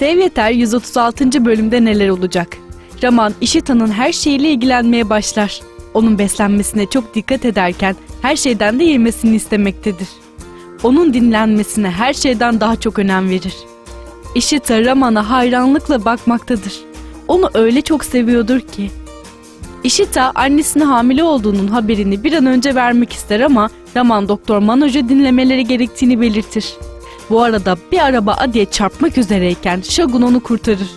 Sev Yeter 136. bölümde neler olacak? Raman Işita'nın her şeyiyle ilgilenmeye başlar. Onun beslenmesine çok dikkat ederken her şeyden de yemesini istemektedir. Onun dinlenmesine her şeyden daha çok önem verir. Işita Raman'a hayranlıkla bakmaktadır. Onu öyle çok seviyordur ki. Ishita annesine hamile olduğunun haberini bir an önce vermek ister ama Raman Doktor Manoj'u dinlemeleri gerektiğini belirtir. Bu arada bir araba Adi'ye çarpmak üzereyken Shagun onu kurtarır.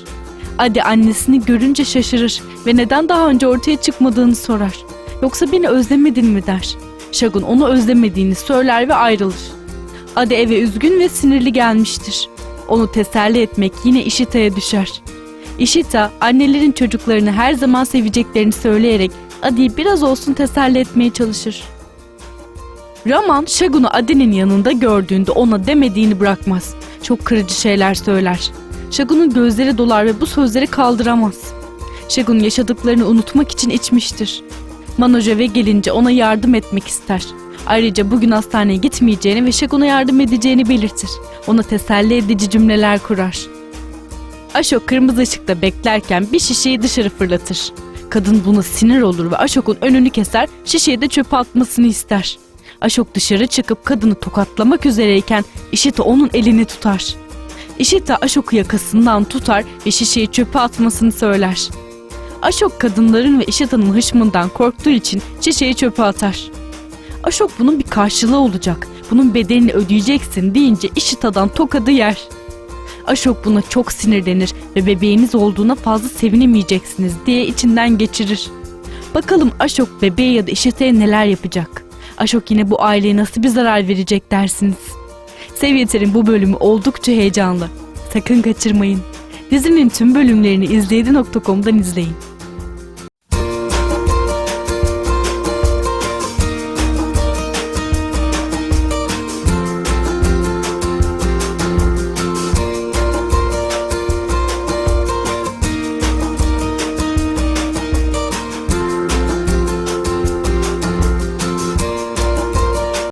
Adi annesini görünce şaşırır ve neden daha önce ortaya çıkmadığını sorar. Yoksa beni özlemedin mi der. Shagun onu özlemediğini söyler ve ayrılır. Adi eve üzgün ve sinirli gelmiştir. Onu teselli etmek yine Ishita'ya düşer. Ishita annelerin çocuklarını her zaman seveceklerini söyleyerek Adi'yi biraz olsun teselli etmeye çalışır. Raman Shagun'u Adi'nin yanında gördüğünde ona demediğini bırakmaz. Çok kırıcı şeyler söyler. Shagun'un gözleri dolar ve bu sözleri kaldıramaz. Shagun yaşadıklarını unutmak için içmiştir. Manoj eve gelince ona yardım etmek ister. Ayrıca bugün hastaneye gitmeyeceğini ve Shagun'a yardım edeceğini belirtir. Ona teselli edici cümleler kurar. Aşok kırmızı ışıkta beklerken bir şişeyi dışarı fırlatır. Kadın buna sinir olur ve Aşok'un önünü keser, şişeyi de çöpe atmasını ister. Aşok dışarı çıkıp kadını tokatlamak üzereyken Işita onun elini tutar. Işita Aşok'u yakasından tutar ve şişeyi çöpe atmasını söyler. Aşok kadınların ve Ishita'nın hışmından korktuğu için şişeyi çöpe atar. Aşok bunun bir karşılığı olacak. Bunun bedelini ödeyeceksin deyince Ishita'dan tokadı yer. Aşok buna çok sinirlenir ve bebeğiniz olduğuna fazla sevinemeyeceksiniz diye içinden geçirir. Bakalım Aşok bebeğe ya da Işita'ya neler yapacak? Aşok yine bu aileye nasıl bir zarar verecek dersiniz? Sevyeter'in bu bölümü oldukça heyecanlı. Sakın kaçırmayın. Dizinin tüm bölümlerini izleydi.com'dan izleyin.